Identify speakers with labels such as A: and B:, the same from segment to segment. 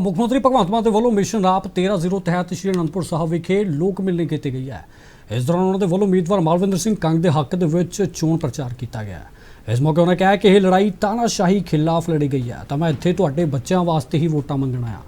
A: ਮੁੱਖ ਮੰਤਰੀ ਭਗਵੰਤ ਮਾਨ ਦੇ ਵੱਲੋਂ ਮਿਸ਼ਨ ਰਾਪ 13-0 ਤਹਿਤ ਸ਼੍ਰੀ ਅਨੰਦਪੁਰ ਸਾਹਿਬ ਵਿਖੇ ਲੋਕ ਮਿਲਣੀ ਕੀਤੀ ਗਈ ਹੈ। ਇਸ ਦੌਰਾਨ ਉਹਨਾਂ ਦੇ ਵੱਲੋਂ ਉਮੀਦਵਾਰ ਮਾਲਵਿੰਦਰ ਸਿੰਘ ਕੰਗ ਦੇ ਹੱਕ ਦੇ ਵਿੱਚ ਚੋਣ ਪ੍ਰਚਾਰ ਕੀਤਾ ਗਿਆ ਇਸ ਮੌਕੇ ਉਹਨਾਂ ਕਿਹਾ ਕਿ ਇਹ ਲੜਾਈ ਤਾਨਾਸ਼ਾਹੀ ਖਿਲਾਫ ਲੜੀ ਗਈ ਹੈ। ਤਾਂ ਮੈਂ ਇੱਥੇ ਤੁਹਾਡੇ ਬੱਚਿਆਂ ਵਾਸਤੇ ਹੀ ਵੋਟਾਂ ਮੰਗਣ ਆਇਆ।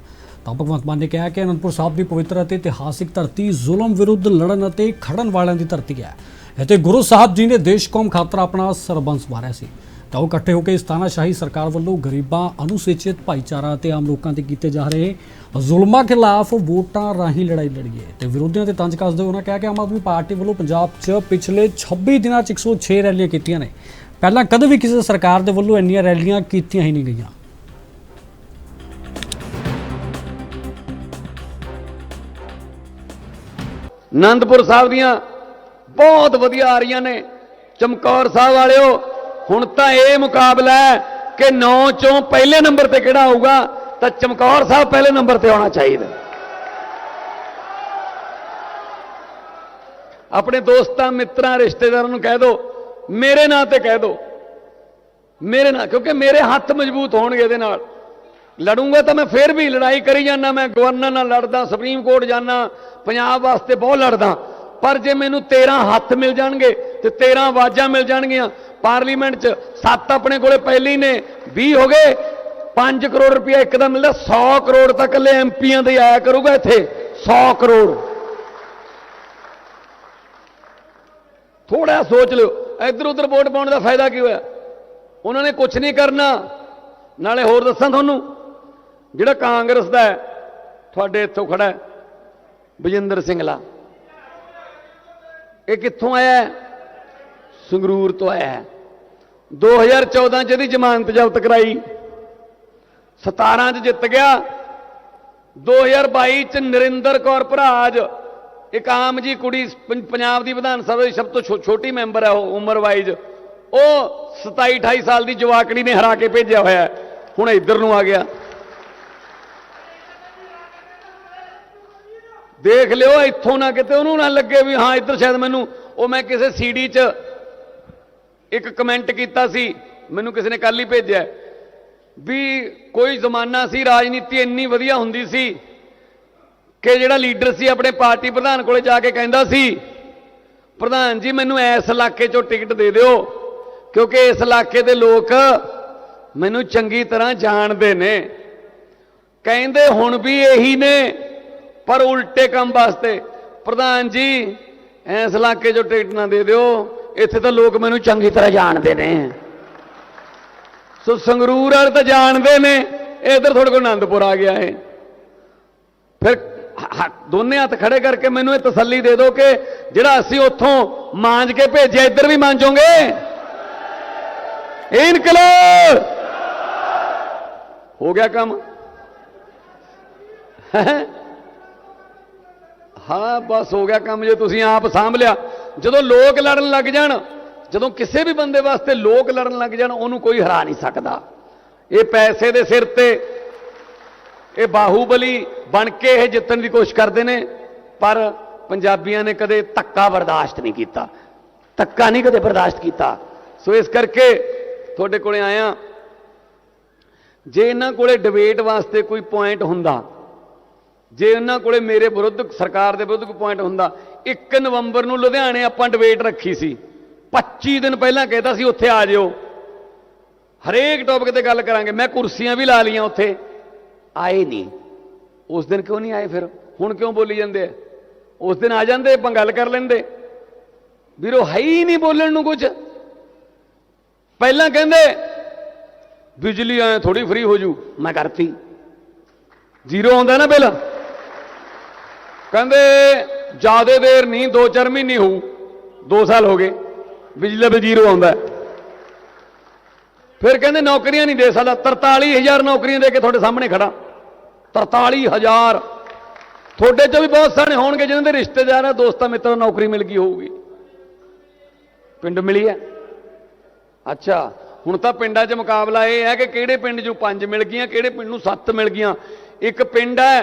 A: ਤਾਂ ਭਗਵੰਤ ਮਾਨ ਨੇ ਕਿਹਾ ਕਿ ਅਨੰਦਪੁਰ ਸਾਹਿਬ ਦੀ ਪਵਿੱਤਰ ਅਤੇ ਇਤਿਹਾਸਿਕ ਧਰਤੀ ਜ਼ੁਲਮ ਵਿਰੁੱਧ ਲੜਨ ਅਤੇ ਖੜਨ ਵਾਲਿਆਂ ਦੀ ਧਰਤੀ ਹੈ। ਇੱਥੇ ਗੁਰੂ ਸਾਹਿਬ ਜੀ ਨੇ ਦੇਸ਼ ਕੌਮ ਖਾਤਰ ਆਪਣਾ ਸਰਬੰਸ ਵਾਰਿਆ ਸੀ। ਤਾਂ ਉਹ ਇਕੱਠੇ ਹੋ ਕੇ ਇਸ ਤਾਨਾਸ਼ਾਹੀ ਸਰਕਾਰ ਵੱਲੋਂ ਗਰੀਬਾਂ, ਅਨੁਸੂਚਿਤ ਭਾਈਚਾਰਾ ਅਤੇ ਆਮ ਲੋਕਾਂ ਤੇ ਕੀਤੇ ਜਾ ਰਹੇ ਜ਼ੁਲਮਾਂ ਖਿਲਾਫ ਵੋਟਾਂ ਰਾਹੀਂ ਲੜਾਈ ਲੜੀਏ। ਤੇ ਵਿਰੋਧੀਆਂ ਤੇ ਤੰਜ ਕੱਸਦੇ ਉਹਨਾਂ ਕਿਹਾ ਕਿ ਆਮ ਆਦਮੀ ਪਾਰਟੀ ਵੱਲੋਂ ਪੰਜਾਬ 'ਚ ਪਿਛਲੇ 26 ਦਿਨਾਂ 'ਚ 106 ਰੈਲੀਆਂ ਕੀਤੀਆਂ ਨੇ। ਪਹਿਲਾਂ ਕਦੇ ਵੀ ਕਿਸੇ ਸਰਕਾਰ ਦੇ ਵੱਲੋਂ ਇੰਨੀਆਂ ਰੈਲੀਆਂ ਕੀਤੀਆਂ ਹੀ ਨਹੀਂ ਗਈਆਂ।
B: ਆਨੰਦਪੁਰ ਸਾਹਿਬ ਦੀਆਂ ਬਹੁਤ ਵਧੀਆ ਆ ਰਹੀਆਂ ਨੇ। ਚਮਕੌਰ ਸਾਹਿਬ ਵਾਲਿਓ ਹੁਣ ਤਾਂ ਇਹ ਮੁਕਾਬਲਾ ਹੈ ਕਿ 9 ਚੋਂ ਪਹਿਲੇ ਨੰਬਰ ਤੇ ਕਿਹੜਾ ਆਊਗਾ, ਤਾਂ ਚਮਕੌਰ ਸਾਹਿਬ ਪਹਿਲੇ ਨੰਬਰ ਤੇ ਆਉਣਾ ਚਾਹੀਦਾ। ਆਪਣੇ ਦੋਸਤਾਂ, ਮਿੱਤਰਾਂ, ਰਿਸ਼ਤੇਦਾਰਾਂ ਨੂੰ ਕਹਿ ਦਿਓ ਮੇਰੇ ਨਾਂ ਤੇ ਕਹਿ ਦਿਓ ਮੇਰੇ ਨਾਲ ਕਿਉਂਕਿ ਮੇਰੇ ਹੱਥ ਮਜ਼ਬੂਤ ਹੋਣਗੇ ਇਹਦੇ ਨਾਲ। ਲੜੂੰਗਾ ਤਾਂ ਮੈਂ ਫੇਰ ਵੀ ਲੜਾਈ ਕਰੀ ਜਾਂਦਾ, ਮੈਂ ਗਵਰਨਰ ਨਾਲ ਲੜਦਾ, ਸੁਪਰੀਮ ਕੋਰਟ ਜਾਂਦਾ, ਪੰਜਾਬ ਵਾਸਤੇ ਬਹੁਤ ਲੜਦਾ। ਪਰ ਜੇ ਮੈਨੂੰ 13 ਹੱਥ ਮਿਲ ਜਾਣਗੇ ਤੇ 13 ਆਵਾਜ਼ਾਂ ਮਿਲ ਜਾਣਗੀਆਂ ਪਾਰਲੀਮੈਂਟ 'ਚ ਸੱਤ ਆਪਣੇ ਕੋਲੇ ਪਹਿਲੇ ਹੀ ਨੇ 20 ਹੋ ਗਏ। 5 ਕਰੋੜ ਰੁਪਇਆ ਇੱਕ ਦਾ ਮਿਲਦਾ 100 ਕਰੋੜ ਤੱਕ ਲੈ ਐਮਪੀਆਂ ਦੇ ਆਇਆ ਕਰੂਗਾ ਇੱਥੇ। 100 ਕਰੋੜ। ਥੋੜਾ ਸੋਚ ਲਿਓ ਇੱਧਰ ਉੱਧਰ ਵੋਟ ਪਾਉਣ ਦਾ ਫਾਇਦਾ ਕੀ ਹੋਇਆ? ਉਹਨਾਂ ਨੇ ਕੁਝ ਨਹੀਂ ਕਰਨਾ। ਨਾਲੇ ਹੋਰ ਦੱਸਾਂ ਤੁਹਾਨੂੰ, ਜਿਹੜਾ ਕਾਂਗਰਸ ਦਾ ਤੁਹਾਡੇ ਇੱਥੋਂ ਖੜਾ ਹੈ, ਬਜਿੰਦਰ ਸਿੰਘਲਾ ਇਹ ਕਿੱਥੋਂ ਆਇਆ ਸੰਗਰੂਰ ਤੋਂ ਆਇਆ 2014 ਚ ਇਹਦੀ ਜ਼ਮਾਨਤ ਜ਼ਬਤ ਕਰਾਈ। 17 ਚ ਜਿੱਤ ਗਿਆ। 2022 ਚ ਨਰਿੰਦਰ ਕੌਰ ਭਰਾਜ, ਇੱਕ ਆਮ ਜੀ ਕੁੜੀ ਪੰਜਾਬ ਦੀ ਵਿਧਾਨ ਸਭਾ ਦੀ ਸਭ ਤੋਂ ਛੋ- ਛੋਟੀ ਮੈਂਬਰ ਹੈ ਉਹ ਉਮਰ ਵਾਈਜ਼। ਉਹ 27 28 ਸਾਲ ਦੀ ਜਵਾਕੜੀ ਨੇ ਹਰਾ ਕੇ ਭੇਜਿਆ ਹੋਇਆ ਹੁਣ ਇੱਧਰ ਨੂੰ ਆ ਗਿਆ। ਦੇਖ ਲਿਓ, ਇੱਥੋਂ ਨਾ ਕਿਤੇ ਉਹਨੂੰ ਨਾ ਲੱਗੇ ਵੀ ਹਾਂ, ਇੱਧਰ ਸ਼ਾਇਦ ਮੈਨੂੰ, ਉਹ ਮੈਂ ਕਿਸੇ ਸੀਡੀ 'ਚ ਇੱਕ ਕਮੈਂਟ ਕੀਤਾ ਸੀ, ਮੈਨੂੰ ਕਿਸੇ ਨੇ ਕੱਲ ਹੀ ਭੇਜਿਆ ਵੀ ਕੋਈ ਜ਼ਮਾਨਾ ਸੀ, ਰਾਜਨੀਤੀ ਇੰਨੀ ਵਧੀਆ ਹੁੰਦੀ ਸੀ ਕਿ ਜਿਹੜਾ ਲੀਡਰ ਸੀ ਆਪਣੇ ਪਾਰਟੀ ਪ੍ਰਧਾਨ ਕੋਲੇ ਜਾ ਕੇ ਕਹਿੰਦਾ ਸੀ, ਪ੍ਰਧਾਨ ਜੀ, ਮੈਨੂੰ ਇਸ ਇਲਾਕੇ 'ਚੋਂ ਟਿਕਟ ਦੇ ਦਿਓ, ਕਿਉਂਕਿ ਇਸ ਇਲਾਕੇ ਦੇ ਲੋਕ ਮੈਨੂੰ ਚੰਗੀ ਤਰ੍ਹਾਂ ਜਾਣਦੇ ਨੇ। ਕਹਿੰਦੇ ਹੁਣ ਵੀ ਇਹੀ ਨੇ, ਪਰ ਉਲਟੇ ਕੰਮ ਵਾਸਤੇ, ਪ੍ਰਧਾਨ ਜੀ, ਇਸ ਇਲਾਕੇ 'ਚੋਂ ਟਿਕਟ ਨਾ ਦੇ ਦਿਓ ਇੱਥੇ ਤਾਂ ਲੋਕ ਮੈਨੂੰ ਚੰਗੀ ਤਰ੍ਹਾਂ ਜਾਣਦੇ ਨੇ। ਸੋ ਸੰਗਰੂਰ ਵਾਲੇ ਤਾਂ ਜਾਣਦੇ ਨੇ, ਇਧਰ ਤੁਹਾਡੇ ਕੋਲ ਆਨੰਦਪੁਰ ਆ ਗਿਆ ਇਹ। ਫਿਰ ਦੋਨੇ ਹੱਥ ਖੜੇ ਕਰਕੇ ਮੈਨੂੰ ਇਹ ਤਸੱਲੀ ਦੇ ਦਿਓ ਕਿ ਜਿਹੜਾ ਅਸੀਂ ਉੱਥੋਂ ਮਾਂਜ ਕੇ ਭੇਜਿਆ, ਇੱਧਰ ਵੀ ਮਾਂਜੋਗੇ? ਇਹ ਇਨਕਲਾਬ ਹੋ ਗਿਆ ਕੰਮ। ਹਾਂ, ਬਸ ਹੋ ਗਿਆ ਕੰਮ ਜੇ ਤੁਸੀਂ ਆਪ ਸਾਂਭ ਲਿਆ। ਜਦੋਂ ਲੋਕ ਲੜਨ ਲੱਗ ਜਾਣ, ਜਦੋਂ ਕਿਸੇ ਵੀ ਬੰਦੇ ਵਾਸਤੇ ਲੋਕ ਲੜਨ ਲੱਗ ਜਾਣ, ਉਹਨੂੰ ਕੋਈ ਹਰਾ ਨਹੀਂ ਸਕਦਾ। ਇਹ ਪੈਸੇ ਦੇ ਸਿਰ ਤੇ, ਇਹ ਬਾਹੂਬਲੀ ਬਣ ਕੇ ਇਹ ਜਿੱਤਣ ਦੀ ਕੋਸ਼ਿਸ਼ ਕਰਦੇ ਨੇ, ਪਰ ਪੰਜਾਬੀਆਂ ਨੇ ਕਦੇ ਧੱਕਾ ਬਰਦਾਸ਼ਤ ਨਹੀਂ ਕੀਤਾ। ਧੱਕਾ ਨਹੀਂ ਕਦੇ ਬਰਦਾਸ਼ਤ ਕੀਤਾ। ਸੋ ਇਸ ਕਰਕੇ ਤੁਹਾਡੇ ਕੋਲੇ ਆਇਆ, ਜੇ ਇਹਨਾਂ ਕੋਲੇ ਡਿਬੇਟ ਵਾਸਤੇ ਕੋਈ ਪੁਆਇੰਟ ਹੁੰਦਾ, ਜੇ ਉਹਨਾਂ ਕੋਲੇ ਮੇਰੇ ਵਿਰੁੱਧ, ਸਰਕਾਰ ਦੇ ਵਿਰੁੱਧ ਕੋਈ ਪੁਆਇੰਟ ਹੁੰਦਾ 1 ਨਵੰਬਰ ਨੂੰ ਲੁਧਿਆਣੇ ਆਪਾਂ ਡਿਬੇਟ ਰੱਖੀ ਸੀ। 25 ਦਿਨ ਪਹਿਲਾਂ ਕਹਿਤਾ ਸੀ, ਉੱਥੇ ਆ ਜਿਓ। ਹਰੇਕ ਟੌਪਿਕ ਤੇ ਗੱਲ ਕਰਾਂਗੇ। ਮੈਂ ਕੁਰਸੀਆਂ ਵੀ ਲਾ ਲੀਆਂ ਉੱਥੇ। ਆਏ ਨਹੀਂ ਉਸ ਦਿਨ ਕਿਉਂ ਨਹੀਂ ਆਏ ਫਿਰ? ਹੁਣ ਕਿਉਂ ਬੋਲੀ ਜਾਂਦੇ ਆ? ਉਸ ਦਿਨ ਆ ਜਾਂਦੇ, ਆਪਾਂ ਗੱਲ ਕਰ ਲੈਂਦੇ। ਵੀਰੋ, ਹੈ ਹੀ ਨਹੀਂ ਬੋਲਣ ਨੂੰ ਕੁਝ। ਪਹਿਲਾਂ ਕਹਿੰਦੇ, ਬਿਜਲੀ ਐ ਥੋੜੀ ਫ੍ਰੀ ਹੋ ਜੂ। ਮੈਂ ਕਰਤੀ। ਜ਼ੀਰੋ ਆਉਂਦਾ ਨਾ ਬਿੱਲ। ਕਹਿੰਦੇ ਜ਼ਿਆਦਾ ਦੇਰ ਨਹੀਂ 2-4 ਮਹੀਨੇ ਹੋਊ 2 ਸਾਲ ਹੋ ਗਏ, ਬਿਜਲੀ ਦਾ ਆਉਂਦਾ ਫਿਰ ਕਹਿੰਦੇ ਨੌਕਰੀਆਂ ਨਹੀਂ ਦੇ ਸਕਦਾ 43000 ਨੌਕਰੀਆਂ ਦੇ ਕੇ ਤੁਹਾਡੇ ਸਾਹਮਣੇ ਖੜਾ 43000 ਤੁਹਾਡੇ ਚੋਂ ਵੀ ਬਹੁਤ ਸਾਰੇ ਹੋਣਗੇ, ਜਿਨ੍ਹਾਂ ਦੇ ਰਿਸ਼ਤੇਦਾਰ ਆ, ਦੋਸਤਾਂ, ਮਿੱਤਰਾਂ ਨੌਕਰੀ ਮਿਲ ਗਈ ਹੋਊਗੀ। ਪਿੰਡ ਮਿਲੀ ਹੈ? ਅੱਛਾ, ਹੁਣ ਤਾਂ ਪਿੰਡਾਂ 'ਚ ਮੁਕਾਬਲਾ ਇਹ ਹੈ ਕਿ ਕਿਹੜੇ ਪਿੰਡ 'ਚੋਂ ਪੰਜ ਮਿਲ ਗਈਆਂ, ਕਿਹੜੇ ਪਿੰਡ ਨੂੰ ਸੱਤ ਮਿਲ ਗਈਆਂ। ਇੱਕ ਪਿੰਡ ਹੈ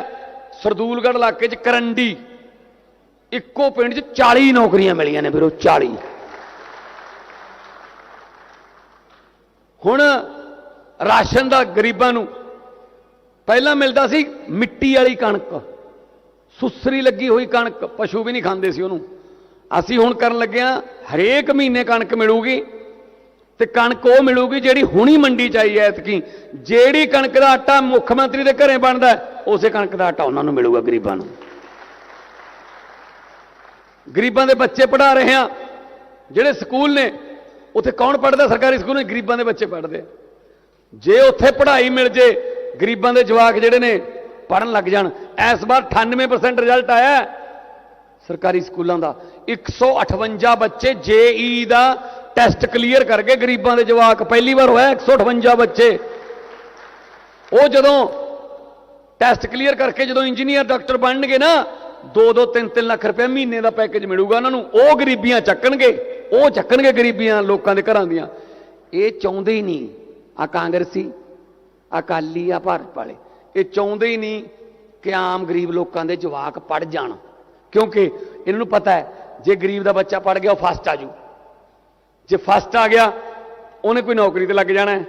B: ਸਰਦੂਲਗੜ੍ਹ ਇਲਾਕੇ 'ਚ, ਕਰੰਡੀ। ਇੱਕੋ ਪਿੰਡ 'ਚ 40 ਨੌਕਰੀਆਂ ਮਿਲੀਆਂ ਨੇ ਵੀਰੋ 40 ਹੁਣ ਰਾਸ਼ਨ ਦਾ ਗਰੀਬਾਂ ਨੂੰ ਪਹਿਲਾਂ ਮਿਲਦਾ ਸੀ ਮਿੱਟੀ ਵਾਲੀ ਕਣਕ, ਸੁਸਰੀ ਲੱਗੀ ਹੋਈ ਕਣਕ, ਪਸ਼ੂ ਵੀ ਨਹੀਂ ਖਾਂਦੇ ਸੀ ਉਹਨੂੰ। ਅਸੀਂ ਹੁਣ ਕਰਨ ਲੱਗੇ ਹਾਂ, ਹਰੇਕ ਮਹੀਨੇ ਕਣਕ ਮਿਲੂਗੀ ਤੇ ਕਣਕ ਉਹ ਮਿਲੂਗੀ ਜਿਹੜੀ ਹੁਣੀ ਮੰਡੀ ਚ ਆਈ ਐ ਐਤਕੀ। ਜਿਹੜੀ ਕਣਕ ਦਾ ਆਟਾ ਮੁੱਖ ਮੰਤਰੀ ਦੇ ਘਰੇ ਬਣਦਾ, ਉਸੇ ਕਣਕ ਦਾ ਆਟਾ ਉਹਨਾਂ ਨੂੰ ਮਿਲੂਗਾ ਗਰੀਬਾਂ ਨੂੰ। ਗਰੀਬਾਂ ਦੇ ਬੱਚੇ ਪੜਾ ਰਹੇ ਹਾਂ। ਜਿਹੜੇ ਸਕੂਲ ਨੇ, ਉੱਥੇ ਕੌਣ ਪੜਦਾ ਸਰਕਾਰੀ ਸਕੂਲ ਨੇ ਗਰੀਬਾਂ ਦੇ ਬੱਚੇ ਪੜਦੇ ਆ ਜੇ ਉੱਥੇ ਪੜ੍ਹਾਈ ਮਿਲ ਜੇ, ਗਰੀਬਾਂ ਦੇ ਜਵਾਕ ਜਿਹੜੇ ਨੇ ਪੜਨ ਲੱਗ ਜਾਣ। ਇਸ ਵਾਰ 98% ਰਿਜ਼ਲਟ ਆਇਆ ਸਰਕਾਰੀ ਸਕੂਲਾਂ ਦਾ। 158 ਬੱਚੇ ਜੇਈ ਦਾ ਟੈਸਟ ਕਲੀਅਰ ਕਰਕੇ ਗਰੀਬਾਂ ਦੇ ਜਵਾਕ ਪਹਿਲੀ ਵਾਰ ਹੋਇਆ 158 ਬੱਚੇ। ਉਹ ਜਦੋਂ ਟੈਸਟ ਕਲੀਅਰ ਕਰਕੇ ਜਦੋਂ ਇੰਜੀਨੀਅਰ ਡਾਕਟਰ ਬਣਨਗੇ ਨਾ 2-2 3-3 ਲੱਖ ਰੁਪਏ ਮਹੀਨੇ ਦਾ ਪੈਕੇਜ ਮਿਲੂਗਾ ਉਹਨਾਂ ਨੂੰ। ਉਹ ਗਰੀਬੀਆਂ ਚੱਕਣਗੇ। ਉਹ ਚੱਕਣਗੇ ਗਰੀਬੀਆਂ ਲੋਕਾਂ ਦੇ ਘਰਾਂ ਦੀਆਂ। ਇਹ ਚਾਹੁੰਦੇ ਹੀ ਨਹੀਂ। ਆ ਕਾਂਗਰਸੀ ਅਕਾਲੀ ਆ ਭਾਰਤ ਵਾਲੇ। ਇਹ ਚਾਹੁੰਦੇ ਹੀ ਨਹੀਂ ਕਿ ਆਮ ਗਰੀਬ ਲੋਕਾਂ ਦੇ ਜਵਾਕ ਪੜ ਜਾਣ। ਕਿਉਂਕਿ ਇਹਨਾਂ ਨੂੰ ਪਤਾ ਹੈ, ਜੇ ਗਰੀਬ ਦਾ ਬੱਚਾ ਪੜ ਗਿਆ, ਉਹ ਫਸਟ ਆ ਜੂ। ਜੇ ਫਸਟ ਆ ਗਿਆ, ਉਹਨੇ ਕੋਈ ਨੌਕਰੀ ਤੇ ਲੱਗ ਜਾਣਾ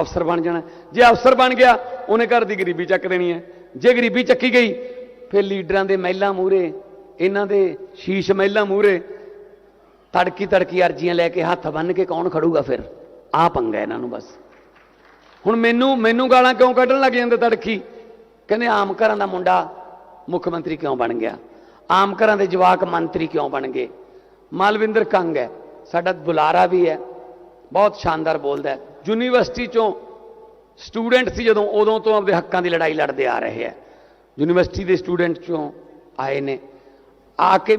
B: ਅਫਸਰ ਬਣ ਜਾਣਾ ਜੇ ਅਫਸਰ ਬਣ ਗਿਆ, ਉਹਨੇ ਘਰ ਦੀ ਗਰੀਬੀ ਚੱਕ ਦੇਣੀ ਹੈ। ਜੇ ਗਰੀਬੀ ਚੱਕੀ ਗਈ ਫਿਰ ਲੀਡਰਾਂ ਦੇ ਮਹਿਲਾਂ ਮੂਹਰੇ, ਇਹਨਾਂ ਦੇ ਸ਼ੀਸ਼ ਮਹਿਲਾਂ ਮੂਹਰੇ ਤੜਕੀ ਤੜਕੀ ਅਰਜ਼ੀਆਂ ਲੈ ਕੇ ਹੱਥ ਬੰਨ ਕੇ ਕੌਣ ਖੜੂਗਾ ਫਿਰ? ਆ ਪੰਗਾ ਇਹਨਾਂ ਨੂੰ ਬਸ। ਹੁਣ ਮੈਨੂੰ ਮੈਨੂੰ ਗਾਲਾਂ ਕਿਉਂ ਕੱਢਣ ਲੱਗ ਜਾਂਦੇ ਤੜਕੀ? ਕਹਿੰਦੇ ਆਮ ਘਰਾਂ ਦਾ ਮੁੰਡਾ ਮੁੱਖ ਮੰਤਰੀ ਕਿਉਂ ਬਣ ਗਿਆ? ਆਮ ਘਰਾਂ ਦੇ ਜਵਾਕ ਮੰਤਰੀ ਕਿਉਂ ਬਣ ਗਏ? ਮਾਲਵਿੰਦਰ ਕੰਗ ਹੈ, ਸਾਡਾ ਬੁਲਾਰਾ ਵੀ ਹੈ, ਬਹੁਤ ਸ਼ਾਨਦਾਰ ਬੋਲਦਾ ਹੈ। ਯੂਨੀਵਰਸਿਟੀ ਚੋਂ ਸਟੂਡੈਂਟ ਸੀ ਜਦੋਂ, ਉਦੋਂ ਤੋਂ ਆਪਦੇ ਹੱਕਾਂ ਦੀ ਲੜਾਈ ਲੜਦੇ ਆ ਰਹੇ ਹੈ। ਯੂਨੀਵਰਸਿਟੀ ਦੇ ਸਟੂਡੈਂਟ ਚੋਂ ਆਏ ਨੇ। ਆ ਕੇ